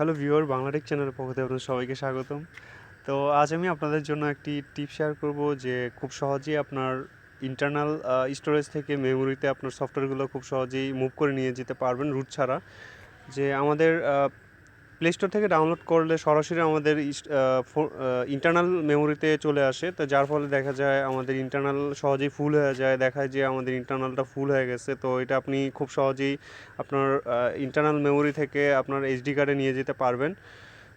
Hello viewer Bangla Tech চ্যানেলের পক্ষ থেকে আপনাদের সবাইকে স্বাগতম। তো আজ আমি আপনাদের জন্য একটি টিপ শেয়ার করব যে খুব সহজেই আপনার ইন্টারনাল স্টোরেজ থেকে মেমোরিতে আপনার সফটওয়্যারগুলো খুব সহজেই মুভ করে নিয়ে যেতে পারবেন রুট ছাড়া। যে আমাদের প্লে স্টোর থেকে ডাউনলোড করলে সরাসরি আমাদের ইন্টারনাল মেমোরিতে চলে আসে। তো যার ফলে দেখা যায় আমাদের ইন্টারনাল সহজেই ফুল হয়ে যায়। দেখায় যে আমাদের ইন্টারনালটা ফুল হয়ে গেছে। তো এটা আপনি খুব সহজেই আপনার ইন্টারনাল মেমোরি থেকে আপনার এইচডি কার্ডে নিয়ে যেতে পারবেন।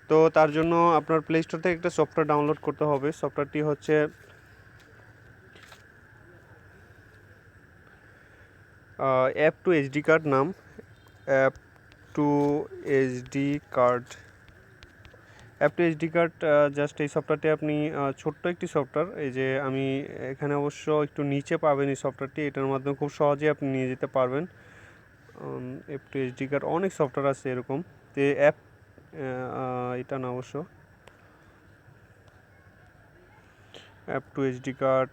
তো তার জন্য আপনার প্লে স্টোর থেকে একটা সফটওয়্যার ডাউনলোড করতে হবে। সফটওয়্যারটি হচ্ছে অ্যাপ টু এইচডি কার্ড নাম। App to HD card app to HD card just এই সফটওয়্যারটি আপনি ছোট্ট একটি সফটওয়্যার এই যে আমি এখানে অবশ্য একটু নিচে পাবেন এই সফটওয়্যারটি এটার মাধ্যমে খুব সহজেই আপনি নিয়ে যেতে পারবেন। অ্যাপ টু এইচডি কার্ড অনেক সফটওয়্যার আছে এরকম। তো অ্যাপ এটা না অবশ্য। অ্যাপ টু এইচডি কার্ড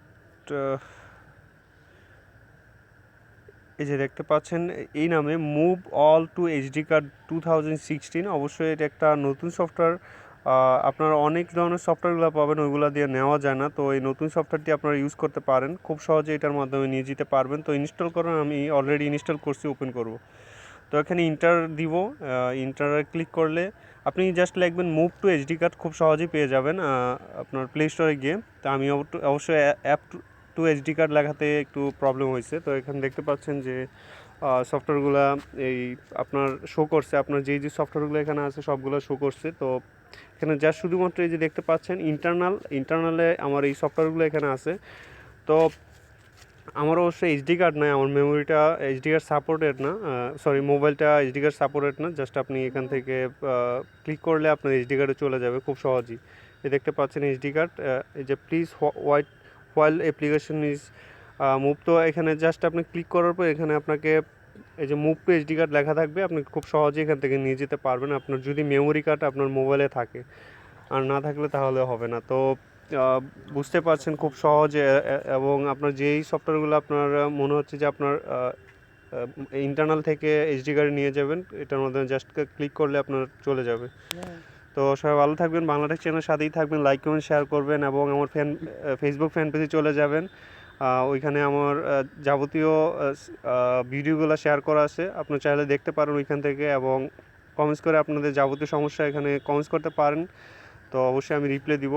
এই যে দেখতে পাচ্ছেন, এই নামে move all to HD card two thousand sixteen অবশ্যই এটা একটা নতুন সফটওয়্যার আপনারা অনেক ধরনের সফটওয়্যারগুলো পাবেন, ওইগুলো দিয়ে নেওয়া যায় না, তো এই নতুন সফটওয়্যারটি আপনারা ইউজ করতে পারেন, খুব সহজে এটার মাধ্যমে নিয়ে যেতে পারবেন, তো ইনস্টল করুন আমি অলরেডি ইনস্টল করছি ওপেন করব। তো এখানে ইন্টার দিব ইন্টারে ক্লিক করলে আপনি জাস্ট লিখবেন মুভ টু এইচডি কার্ড খুব সহজেই পেয়ে যাবেন আপনার প্লে স্টোরে গিয়ে, তো আমি অবশ্য- অবশ্যই অ্যাপ টু এইচডি কার্ড লেখাতে একটু প্রবলেম হয়েছে। তো এখানে দেখতে পাচ্ছেন যে সফটওয়্যারগুলো এই আপনার শো করছে। আপনার যেই যে সফটওয়্যারগুলো এখানে আছে, সবগুলো শো করছে। তো এখানে যা শুধুমাত্র এই যে দেখতে পাচ্ছেন ইন্টারনাল ইন্টারনালে আমার এই সফটওয়্যারগুলো এখানে আছে। তো আমার অবশ্য এইচডি কার্ড নাই, আমার মেমোরিটা এইচডি কার্ড সাপোর্টেড না। সরি মোবাইলটা এইচডি কার্ড সাপোর্টেড না। জাস্ট আপনি এখান থেকে ক্লিক করলে আপনার এইচডি কার্ডে চলে যাবে খুব সহজেই। এই দেখতে পাচ্ছেন এইচডি কার্ড এই যে please white while application is move তো এখানে জাস্ট আপনি ক্লিক করার পর এখানে আপনাকে এই যে মুভ টু এইচডি কার্ড লেখা থাকবে। আপনি খুব সহজেই এখান থেকে নিয়ে যেতে পারবেন। আপনার যদি মেমোরি কার্ড আপনার মোবাইলে থাকে, আর না থাকলে তাহলে হবে না। তো বুঝতে পারছেন খুব সহজে এবং আপনার যেই সফটওয়্যারগুলো আপনার মনে হচ্ছে যে আপনার ইন্টারনাল থেকে এইচডি কার্ডে নিয়ে যাবেন, এটার মধ্যে জাস্ট ক্লিক করলে আপনার চলে যাবে। তো সবাই ভালো থাকবেন, বাংলাদেশ চ্যানেল সাথেই থাকবেন লাইক কমেন্ট শেয়ার করবেন এবং আমার ফ্যান ফেসবুক ফ্যান পেজে চলে যাবেন। ওইখানে আমার যাবতীয় ভিডিওগুলো শেয়ার করা আছে। আপনি চাইলে দেখতে পারেন ওইখান থেকে এবং কমেন্টস করে আপনাদের যাবতীয় সমস্যা এখানে কমেন্টস করতে পারেন। তো অবশ্যই আমি রিপ্লাই দিব।